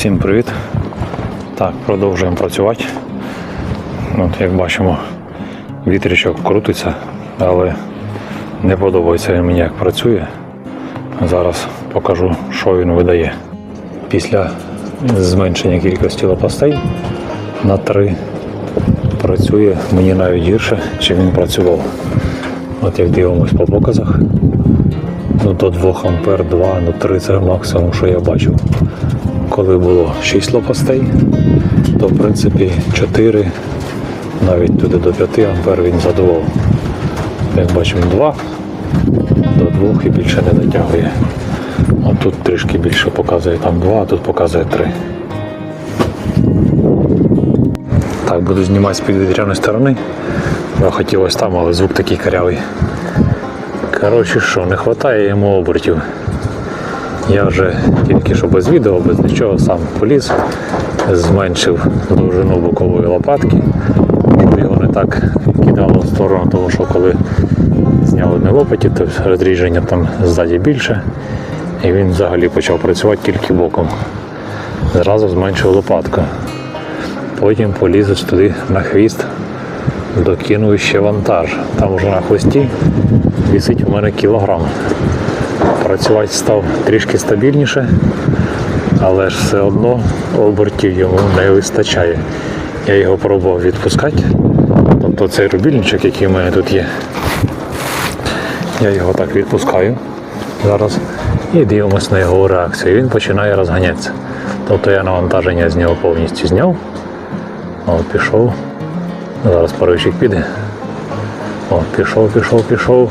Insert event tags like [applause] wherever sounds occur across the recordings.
Всім привіт. Так, продовжуємо працювати. От, як бачимо, вітрячок крутиться, але не подобається мені, як працює. Зараз покажу, що він видає. Після зменшення кількості лопастей на 3 працює мені навіть гірше, чим він працював. От як дивимось по показах, ну до 2 ампер 2, ну 3 це максимум, що я бачив. Коли було 6 лопастей, то в принципі 4, навіть туди до 5 ампер він задував. Як бачимо 2, до 2 і більше не дотягує. А тут трішки більше показує там 2, а тут показує 3. Так, буду знімати з підвітряної сторони. Я хотів ось там, але звук такий карявий. Коротше що, не вистачає йому обертів. Я вже тільки що без відео, без нічого сам поліз, зменшив довжину бокової лопатки, щоб його не так кидало в сторону, тому що коли зняв одне лопаті, то розріження там ззаді більше. І він взагалі почав працювати тільки боком. Зразу зменшив лопатку. Потім поліз туди на хвіст, докинув ще вантаж. Там уже на хвості висить у мене кілограм. Працювати став трішки стабільніше, але ж все одно обертів йому не вистачає. Я його пробував відпускати. Тобто цей рубільничок, який у мене тут є, я його так відпускаю зараз і дивимося на його реакцію. Він починає розганятися. Тобто я навантаження з нього повністю зняв. От пішов. Зараз паровичок піде. О, пішов, пішов, пішов.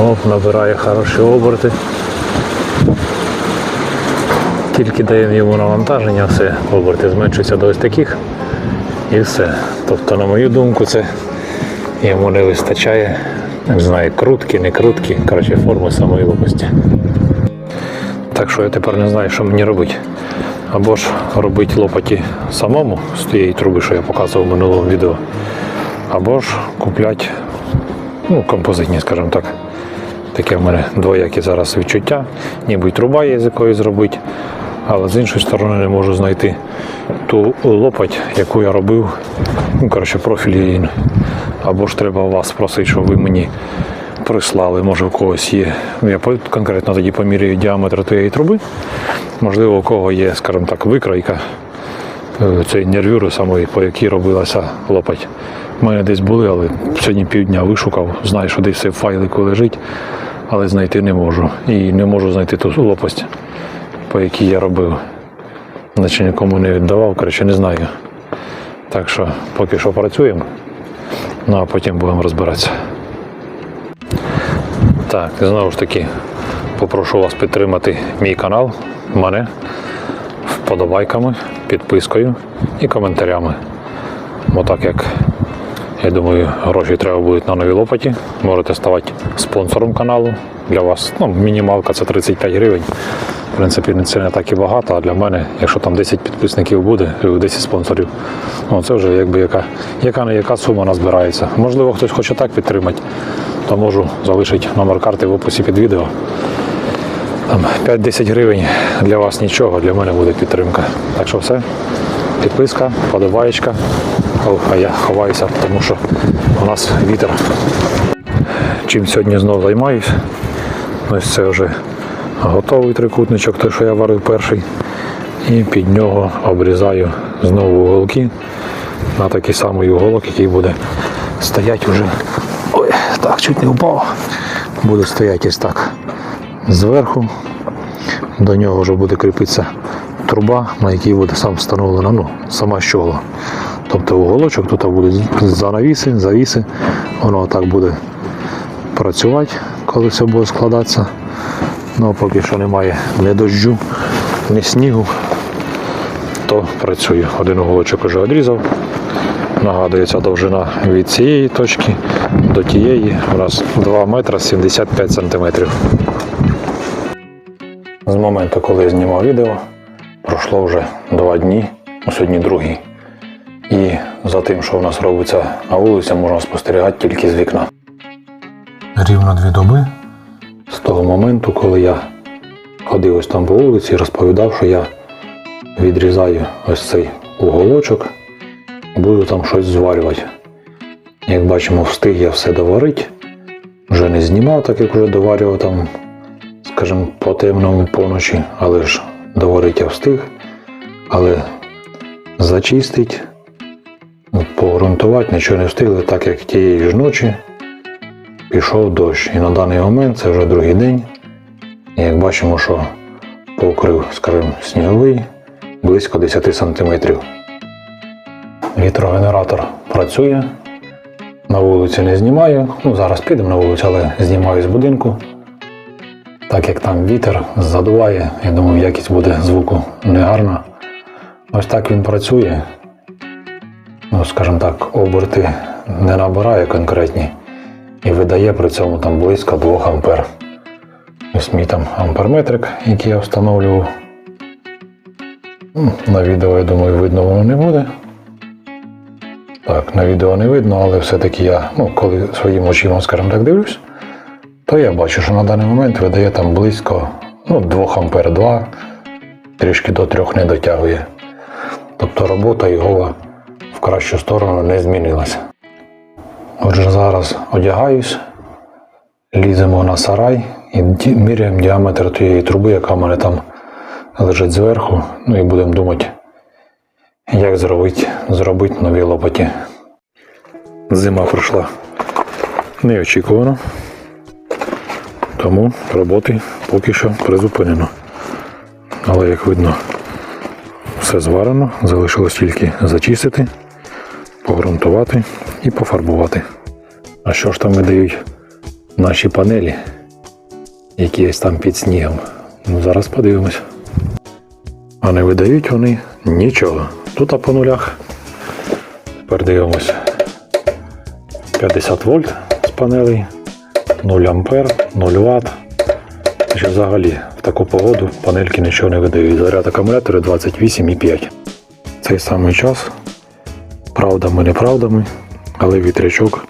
Оп, набирає хороші оберти. Тільки даємо йому навантаження, все, оберти зменшуються до ось таких і все. Тобто, на мою думку, це йому не вистачає, не знаю, крутки, не крутки, коротше, форми самої лопасті. Так що я тепер не знаю, що мені робити. Або ж робити лопаті самому з тієї труби, що я показував в минулому відео, або ж купляти ну, композитні, скажімо так. Таке в мене двоякі зараз відчуття. Ніби й труба є з якої зробити, але з іншої сторони не можу знайти ту лопать, яку я робив. Ну, коротше, профіль її. Або ж треба вас просити, щоб ви мені прислали, може у когось є. Я конкретно тоді поміряю діаметр тієї труби. Можливо, у кого є, скажімо так, викройка е, цієї нервюри самої, по якій робилася лопать. У мене десь були, але сьогодні півдня вишукав. Знаю, що десь все файлику лежить, але знайти не можу. І не можу знайти ту лопасть, по якій я робив. Наче нікому не віддавав, коротше, не знаю. Так що поки що працюємо, ну а потім будемо розбиратися. Так, знову ж таки, попрошу вас підтримати мій канал, мене вподобайками, підпискою і коментарями. Бо так як я думаю, гроші треба будуть на нові лопаті. Можете ставати спонсором каналу. Для вас ну, мінімалка це 35 гривень. В принципі, це не так і багато, а для мене, якщо там 10 підписників буде, е, 10 спонсорів, ну, це вже якби яка, яка не яка сума назбирається. Можливо, хтось хоче так підтримати, то можу залишити номер карти в описі під відео. Там 5-10 гривень для вас нічого, для мене буде підтримка. Так що все. Підписка, подобаєчка. О, а я ховаюся, тому що у нас вітер. Чим сьогодні знову займаюсь. Ось це вже готовий трикутничок, той, що я варив перший. І під нього обрізаю знову уголки на такий самий уголок, який буде стояти вже. Ой, так, чуть не впав. Буде стояти ось так зверху. До нього вже буде кріпитися труба, на якій буде сам встановлена ну, сама щогла. Тобто уголочок тут буде занавіси, завіси, воно так буде працювати, коли все буде складатися. Ну, а поки що немає ні дощу, ні снігу, то працюю. Один уголочок вже відрізав. Нагадую, ця довжина від цієї точки до тієї у нас 2 метри 75 сантиметрів. З моменту, коли я знімав відео, пройшло вже два дні, сьогодні другий. І за тим, що в нас робиться на вулиці, можна спостерігати тільки з вікна. Рівно дві доби з того моменту, коли я ходив ось там по вулиці і розповідав, що я відрізаю ось цей уголочок буду там щось зварювати. Як бачимо, встиг я все доварити. Вже не знімав, так як вже доварював там, скажімо, по темному поночі, але ж доварити я встиг. Але зачистить, погрунтувати нічого не встигли, так як тієї ж ночі пішов дощ. І на даний момент це вже другий день. І як бачимо, що покрив, скажімо, сніговий близько 10 см. Вітрогенератор працює. На вулиці не знімаю. Ну, зараз підемо на вулицю, але знімаю з будинку. Так як там вітер задуває, я думаю, якість буде звуку негарна. Ось так він працює. Ну, скажімо так, оберти не набирає конкретні і видає при цьому там близько 2 ампер. Ось мій там амперметрик, який я встановлював. Ну, На відео, я думаю, видно воно не буде. Так, на відео не видно, але все-таки я, ну, коли своїм очима, скажімо так, дивлюсь, то я бачу, що на даний момент видає там близько ну, 2 ампер 2, трішки до 3 не дотягує. Тобто робота його кращу сторону не змінилася. Отже, зараз одягаюсь, ліземо на сарай і міряємо діаметр тієї труби, яка в мене там лежить зверху. Ну і будемо думати, як зробити, зробити нові лопаті. Зима пройшла неочікувано, тому роботи поки що призупинено. Але як видно, все зварено, залишилось тільки зачистити, погрунтувати і пофарбувати. А що ж там видають наші панелі, які ось там під снігом? Ну, зараз подивимось. А не видають вони нічого. Тут по нулях. Тепер дивимось. 50 вольт з панелей, 0 ампер, 0 Вт. Що взагалі в таку погоду панельки нічого не видають. Заряд акумулятора 28,5. Цей самий час, правдами, неправдами, але вітрячок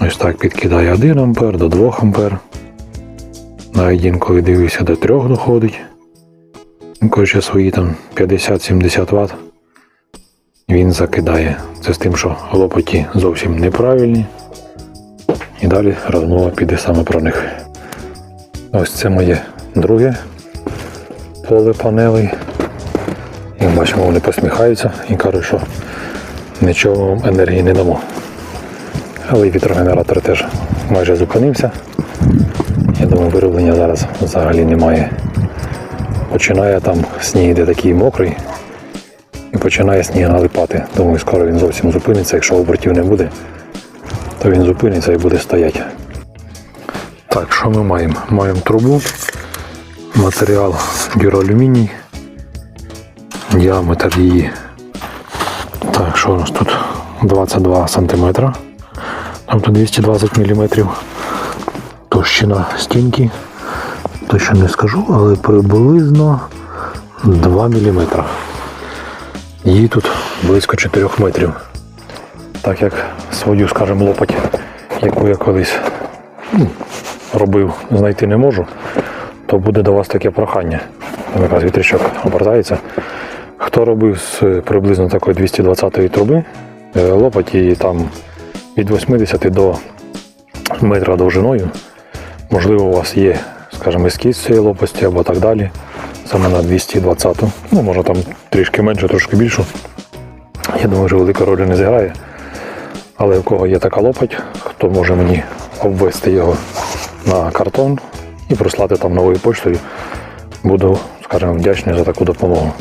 ось так підкидає 1 ампер до 2 ампер. Навіть інколи дивився до 3 доходить. Коротше, свої там 50-70 Вт він закидає. Це з тим, що лопаті зовсім неправильні. І далі розмова піде саме про них. Ось це моє друге поле панелей. Як бачимо, вони посміхаються і кажуть, що нічого вам енергії не дамо. Але й вітрогенератор теж майже зупинився. Я думаю, вироблення зараз взагалі немає. Починає там сніг іде такий мокрий і починає сніг налипати. Думаю, скоро він зовсім зупиниться, якщо обертів не буде, то він зупиниться і буде стояти. Так, що ми маємо? Маємо трубу, матеріал дюроалюміній, діаметр її. Так, що у нас тут? 22 см, тобто 220 мм. Товщина стінки. Точно не скажу, але приблизно 2 мм. Її тут близько 4 метрів. Так як свою, скажімо, лопать, яку я колись ну, робив, знайти не можу, то буде до вас таке прохання. Якраз вітрячок обертається. Хто робив з приблизно такої 220-ї труби, е, лопать її там від 80 до метра довжиною. Можливо, у вас є, скажімо, ескіз цієї лопасті або так далі. Саме на 220. Ну, може там трішки менше, трошки більшу. Я думаю, що велика роль не зіграє. Але у кого є така лопать, хто може мені обвести його на картон і прислати там новою почтою, буду, скажімо, вдячний за таку допомогу.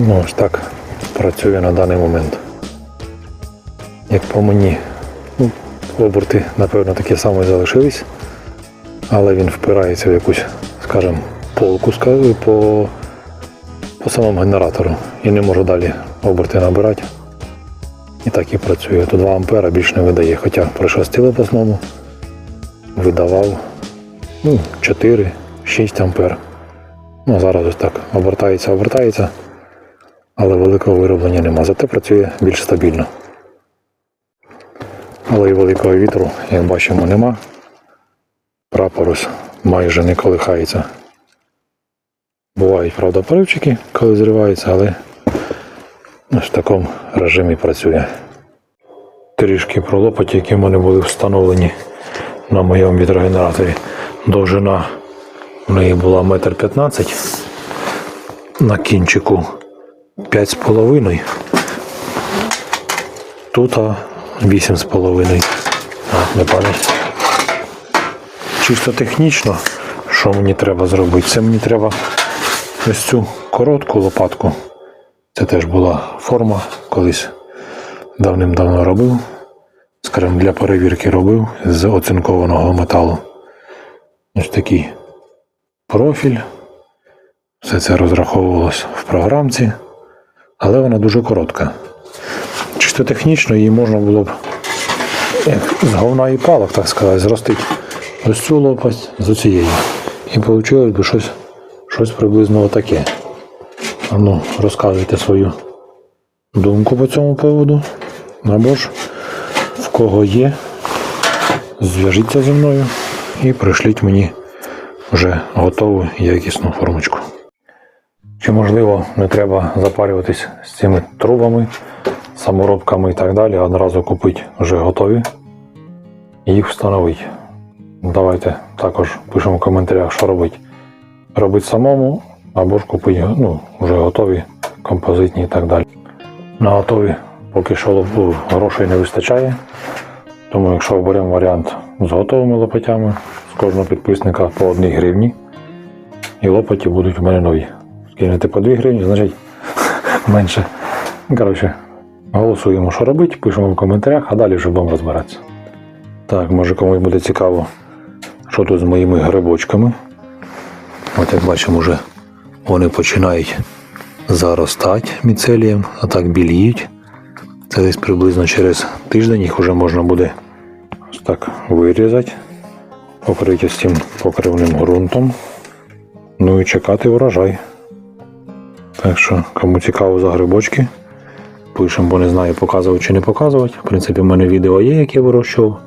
Ну, ось так працює на даний момент. Як по мені, ну, оберти, напевно, такі самі залишились, але він впирається в якусь, скажімо, полку ска- по, по самому генератору і не може далі оберти набирати. І так і працює. Тут 2 ампера більш не видає, хоча пришостили по основному, видавав ну, 4-6 ампер. Ну, а зараз ось так обертається, обертається, але великого вироблення нема. Зате працює більш стабільно. Але і великого вітру, як бачимо, нема. Прапор ось майже не колихається. Бувають, правда, поривчики, коли зриваються, але в такому режимі працює. Трішки про лопаті, які в мене були встановлені на моєму вітрогенераторі. Довжина в неї була метр п'ятнадцять. На кінчику 5,5. Тут а, 8,5. А, не пам'ять. Чисто технічно, що мені треба зробити? Це мені треба ось цю коротку лопатку. Це теж була форма, колись давним-давно робив. Скажімо, для перевірки робив з оцинкованого металу. Ось такий профіль. Все це розраховувалось в програмці, але вона дуже коротка. Чисто технічно її можна було б як з говна і палок, так сказати, зростити ось цю лопасть з оцією. І вийшло б щось, щось приблизно отаке. А ну, розказуйте свою думку по цьому поводу. Або ж в кого є, зв'яжіться зі мною і пришліть мені вже готову якісну формочку. Чи можливо не треба запарюватись з цими трубами, саморобками і так далі, одразу купити вже готові і їх встановити. Давайте також пишемо в коментарях, що робити. Робити самому або ж купити ну, вже готові, композитні і так далі. На готові поки що грошей не вистачає. Тому якщо оберемо варіант з готовими лопатями, з кожного підписника по 1 гривні, і лопаті будуть у мене нові. Скинете по 2 гривні, значить [laughs] менше. Коротше, голосуємо, що робити, пишемо в коментарях, а далі вже будемо розбиратися. Так, може комусь буде цікаво, що тут з моїми грибочками. От як бачимо, вже вони починають заростати міцелієм, а так біліють. Це десь приблизно через тиждень їх вже можна буде ось так вирізати, покрити ось цим покривним ґрунтом. Ну і чекати урожай. Так що, кому цікаво за грибочки, пишемо, бо не знаю, показувати чи не показувати. В принципі, в мене відео є, яке вирощував,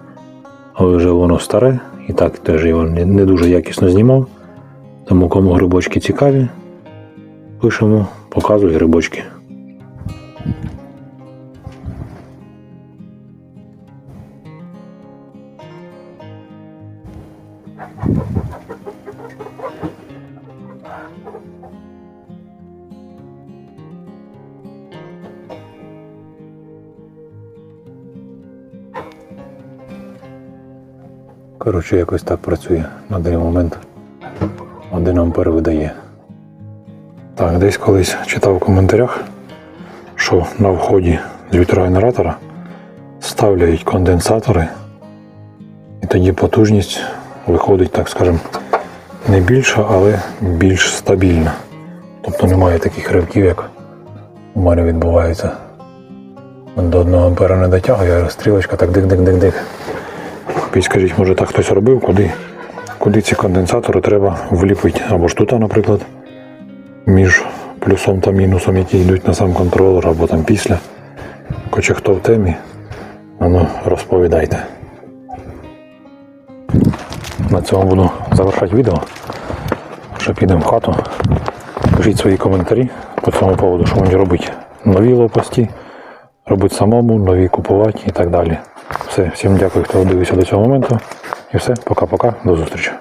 але вже воно старе і так теж його не, дуже якісно знімав. Тому кому грибочки цікаві, пишемо, показуй грибочки. Коротше, якось так працює на даний момент. Один ампер видає. Так, десь колись читав в коментарях, що на вході з вітрогенератора ставляють конденсатори, і тоді потужність виходить, так скажемо, не більша, але більш стабільна. Тобто немає таких ривків, як у мене відбувається. До 1 ампера не дотягує, а стрілочка так дик-дик-дик-дик. Підскажіть, може так хтось робив, куди, куди ці конденсатори треба вліпити. Або ж тут, наприклад, між плюсом та мінусом, які йдуть на сам контролер, або там після. Хоча хто в темі, ну розповідайте. На цьому буду завершати відео. Вже підемо в хату. Пишіть свої коментарі по цьому поводу, що мені робити. Нові лопасті, робити самому, нові купувати і так далі. Все, всім дякую, хто дивився до цього моменту. І все, пока-пока, до зустрічі.